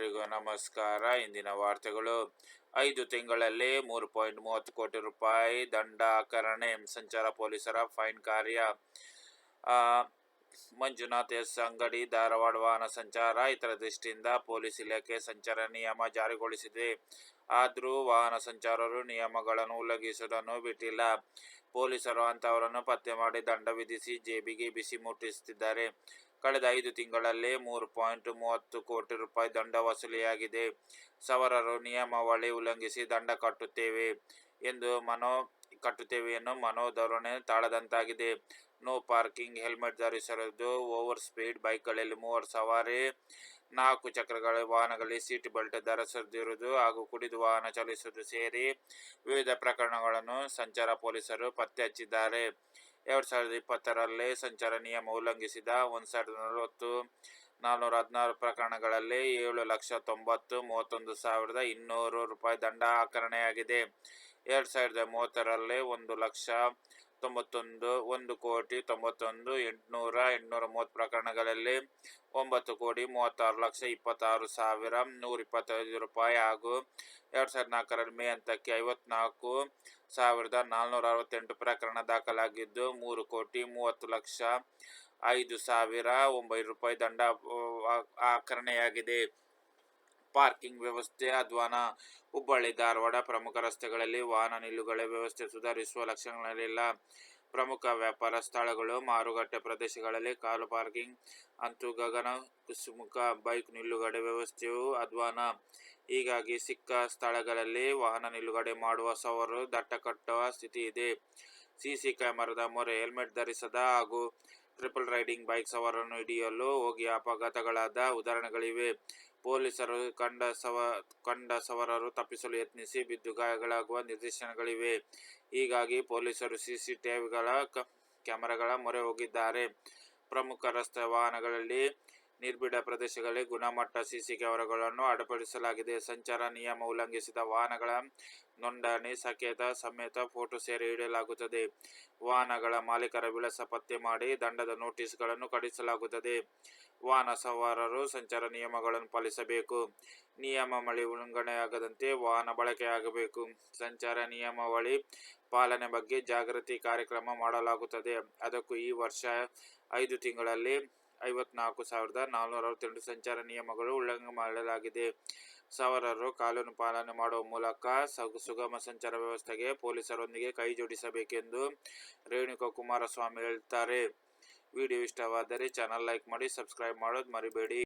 ಎಲ್ರಿಗೂ ನಮಸ್ಕಾರ. ಇಂದಿನ ವಾರ್ತೆಗಳು. ಐದು ತಿಂಗಳಲ್ಲಿ ಮೂರು ಪಾಯಿಂಟ್ ಮೂವತ್ತು ಕೋಟಿ ರೂಪಾಯಿ ದಂಡಾಕರಣೆ ಸಂಚಾರ ಪೊಲೀಸರ ಫೈನ್ ಕಾರ್ಯ. ಮಂಜುನಾಥ್ ಎಸ್ ಅಂಗಡಿ, ಧಾರವಾಡ ವಾಹನ ಸಂಚಾರ ಇತರ ದೃಷ್ಟಿಯಿಂದ ಪೊಲೀಸ್ ಇಲಾಖೆ ಸಂಚಾರ ನಿಯಮ ಜಾರಿಗೊಳಿಸಿದೆ. ಆದರೂ ವಾಹನ ಸಂಚಾರರು ನಿಯಮಗಳನ್ನು ಉಲ್ಲಂಘಿಸುವುದನ್ನು ಬಿಟ್ಟಿಲ್ಲ. ಪೊಲೀಸರು ಅಂತವರನ್ನು ಪತ್ತೆ ಮಾಡಿ ದಂಡ ವಿಧಿಸಿ ಜೇಬಿಗೆ ಬಿಸಿ ಮುಟ್ಟಿಸುತ್ತಿದ್ದಾರೆ. ಕಳೆದ ಐದು ತಿಂಗಳಲ್ಲಿ ಮೂರು ಪಾಯಿಂಟ್ ಮೂವತ್ತು ಕೋಟಿ ರೂಪಾಯಿ ದಂಡ ವಸೂಲಿಯಾಗಿದೆ. ಸವರರು ನಿಯಮಾವಳಿ ಉಲ್ಲಂಘಿಸಿ ದಂಡ ಕಟ್ಟುತ್ತೇವೆ ಎಂದು ಮನೋ, ಕಟ್ಟುತ್ತೇವೆ ಎನ್ನು ಮನೋಧೋರಣೆ ತಾಳದಂತಾಗಿದೆ. ನೋ ಪಾರ್ಕಿಂಗ್ ಹೆಲ್ಮೆಟ್ ಧರಿಸಿರುವುದು ಓವರ್ ಸ್ಪೀಡ್. ಬೈಕ್ಗಳಲ್ಲಿ ಮೂವರು ಸವಾರಿ, ನಾಲ್ಕು ಚಕ್ರಗಳ ವಾಹನಗಳಲ್ಲಿ ಸೀಟ್ ಬೆಲ್ಟ್ ಧರಿಸದಿರುವುದು ಹಾಗೂ ಕುಡಿದು ವಾಹನ ಚಲಿಸುವುದು ಸೇರಿ ವಿವಿಧ ಪ್ರಕರಣಗಳನ್ನು ಸಂಚಾರ ಪೊಲೀಸರು ಪತ್ತೆ ಹಚ್ಚಿದ್ದಾರೆ. ಎರಡು ಸಾವಿರದ ಇಪ್ಪತ್ತರಲ್ಲಿ ಸಂಚಾರ ನಿಯಮ ಉಲ್ಲಂಘಿಸಿದ ಒಂದು ಸಾವಿರದ ನಲವತ್ತು ನಾನ್ನೂರ ಹದಿನಾರು ಪ್ರಕರಣಗಳಲ್ಲಿ ಏಳು ಲಕ್ಷ ತೊಂಬತ್ತು, ಮೂವತ್ತೊಂದು ಸಾವಿರದ ಇನ್ನೂರು ರೂಪಾಯಿ ದಂಡ ಆಕರಣೆಯಾಗಿದೆ. ಎರಡು ಸಾವಿರದ ಮೂವತ್ತರಲ್ಲಿ ಒಂದು ಲಕ್ಷ ತೊಂಬತ್ತೊಂದು ಒಂದು ಕೋಟಿ ತೊಂಬತ್ತೊಂದು, ಎಂಟುನೂರ ಎಂಟುನೂರ ಮೂವತ್ತು ಪ್ರಕರಣಗಳಲ್ಲಿ ಒಂಬತ್ತು ಕೋಟಿ ಮೂವತ್ತಾರು ಲಕ್ಷ ಇಪ್ಪತ್ತಾರು ಸಾವಿರ ನೂರ ಇಪ್ಪತ್ತೈದು ರೂಪಾಯಿ ಹಾಗೂ ಎರಡು ಸಾವಿರದ ನಾಲ್ಕರಲ್ಲಿ ಮೇ ಹಂತಕ್ಕೆ ಐವತ್ನಾಲ್ಕು ಸಾವಿರದ ನಾಲ್ನೂರ ಅರವತ್ತೆಂಟು ಪ್ರಕರಣ ದಾಖಲಾಗಿದ್ದು, ಮೂರು ಕೋಟಿ ಮೂವತ್ತು ಲಕ್ಷ ಐದು ಸಾವಿರ ಒಂಬೈನೂರು ರೂಪಾಯಿ ದಂಡ ಆಕರಣೆಯಾಗಿದೆ. ಪಾರ್ಕಿಂಗ್ ವ್ಯವಸ್ಥೆ, ಅಧ್ವಾನ, ಹುಬ್ಬಳ್ಳಿ, ಧಾರವಾಡ ಪ್ರಮುಖ ರಸ್ತೆಗಳಲ್ಲಿ ವಾಹನ ನಿಲುಗಡೆ ವ್ಯವಸ್ಥೆ ಸುಧಾರಿಸುವ ಲಕ್ಷಣಗಳಲ್ಲಿಲ್ಲ ಪ್ರಮುಖ ವ್ಯಾಪಾರ ಸ್ಥಳಗಳು, ಮಾರುಕಟ್ಟೆ ಪ್ರದೇಶಗಳಲ್ಲಿ ಕಾರು ಪಾರ್ಕಿಂಗ್ ಅಂತೂ ಗಗನ ಕುಸುಮುಖ ಬೈಕ್ ನಿಲುಗಡೆ ವ್ಯವಸ್ಥೆಯು ಅಧ್ವಾನ. ಹೀಗಾಗಿ ಸಿಕ್ಕ ಸ್ಥಳಗಳಲ್ಲಿ ವಾಹನ ನಿಲುಗಡೆ ಮಾಡುವ ಸವರು ದಟ್ಟ ಕಟ್ಟುವ ಸ್ಥಿತಿ ಇದೆ. ಸಿಸಿ ಕ್ಯಾಮೆರಾದ ಮೊರೆ, ಹೆಲ್ಮೆಟ್ ಧರಿಸದ ಹಾಗೂ ಟ್ರಿಪಲ್ ರೈಡಿಂಗ್ ಬೈಕ್ ಸವಾರನ್ನು ಹಿಡಿಯಲು ಹೋಗಿ ಅಪಘಾತಗಳಾದ ಉದಾಹರಣೆಗಳಿವೆ. ಪೊಲೀಸರು ಕಂಡ ಸವ, ಕಂಡ ಸವಾರರು ತಪ್ಪಿಸಲು ಯತ್ನಿಸಿ ಬಿದ್ದು ಗಾಯಗಳಾಗುವ ನಿದರ್ಶನಗಳಿವೆ ಹೀಗಾಗಿ ಪೊಲೀಸರು ಸಿಸಿಟಿವಿಗಳ ಕ್ಯಾಮೆರಾಗಳ ಮೊರೆ ಹೋಗಿದ್ದಾರೆ. ಪ್ರಮುಖ ರಸ್ತೆ ವಾಹನಗಳಲ್ಲಿ ನಿರ್ಬಿಡ ಪ್ರದೇಶಗಳಲ್ಲಿ ಗುಣಮಟ್ಟ ಸಿಸಿ ಕ್ಯಾಮೆರಾಗಳನ್ನು ಅಳವಡಿಸಲಾಗಿದೆ ಸಂಚಾರ ನಿಯಮ ಉಲ್ಲಂಘಿಸಿದ ವಾಹನಗಳ ನೋಂದಣಿ ಸಂಕೇತ ಸಮೇತ ಫೋಟೋ ಸೇರಿ ಇಡಲಾಗುತ್ತದೆ ವಾಹನಗಳ ಮಾಲೀಕರ ವಿಳಾಸ ಪತ್ತೆ ಮಾಡಿ ದಂಡದ ನೋಟಿಸ್ಗಳನ್ನು ಕಡಿಸಲಾಗುತ್ತದೆ ವಾಹನ ಸವಾರರು ಸಂಚಾರ ನಿಯಮಗಳನ್ನು ಪಾಲಿಸಬೇಕು. ನಿಯಮಾವಳಿ ಉಲ್ಲಂಘನೆಯಾಗದಂತೆ ವಾಹನ ಬಳಕೆಯಾಗಬೇಕು. ಸಂಚಾರ ನಿಯಮಾವಳಿ ಪಾಲನೆ ಬಗ್ಗೆ ಜಾಗೃತಿ ಕಾರ್ಯಕ್ರಮ ಮಾಡಲಾಗುತ್ತದೆ. ಅದಕ್ಕೂ ಈ ವರ್ಷ ಐದು ತಿಂಗಳಲ್ಲಿ ಐವತ್ನಾಲ್ಕು ಸಾವಿರದ ನಾಲ್ನೂರ ಅರವತ್ತೆಂಟು ಸಂಚಾರ ನಿಯಮಗಳು ಉಲ್ಲಂಘನೆ ಮಾಡಲಾಗಿದೆ. ಸವಾರರು ಕಾನೂನು ಪಾಲನೆ ಮಾಡುವ ಮೂಲಕ ಸಗು ಸುಗಮ ಸಂಚಾರ ವ್ಯವಸ್ಥೆಗೆ ಪೊಲೀಸರೊಂದಿಗೆ ಕೈ ಜೋಡಿಸಬೇಕೆಂದು ರೇಣುಕಾ ಕುಮಾರಸ್ವಾಮಿ ಹೇಳ್ತಾರೆ. ವಿಡಿಯೋ ಇಷ್ಟವಾದರೆ ಚಾನಲ್ ಲೈಕ್ ಮಾಡಿ, ಸಬ್ಸ್ಕ್ರೈಬ್ ಮಾಡೋದು ಮರಿಬೇಡಿ.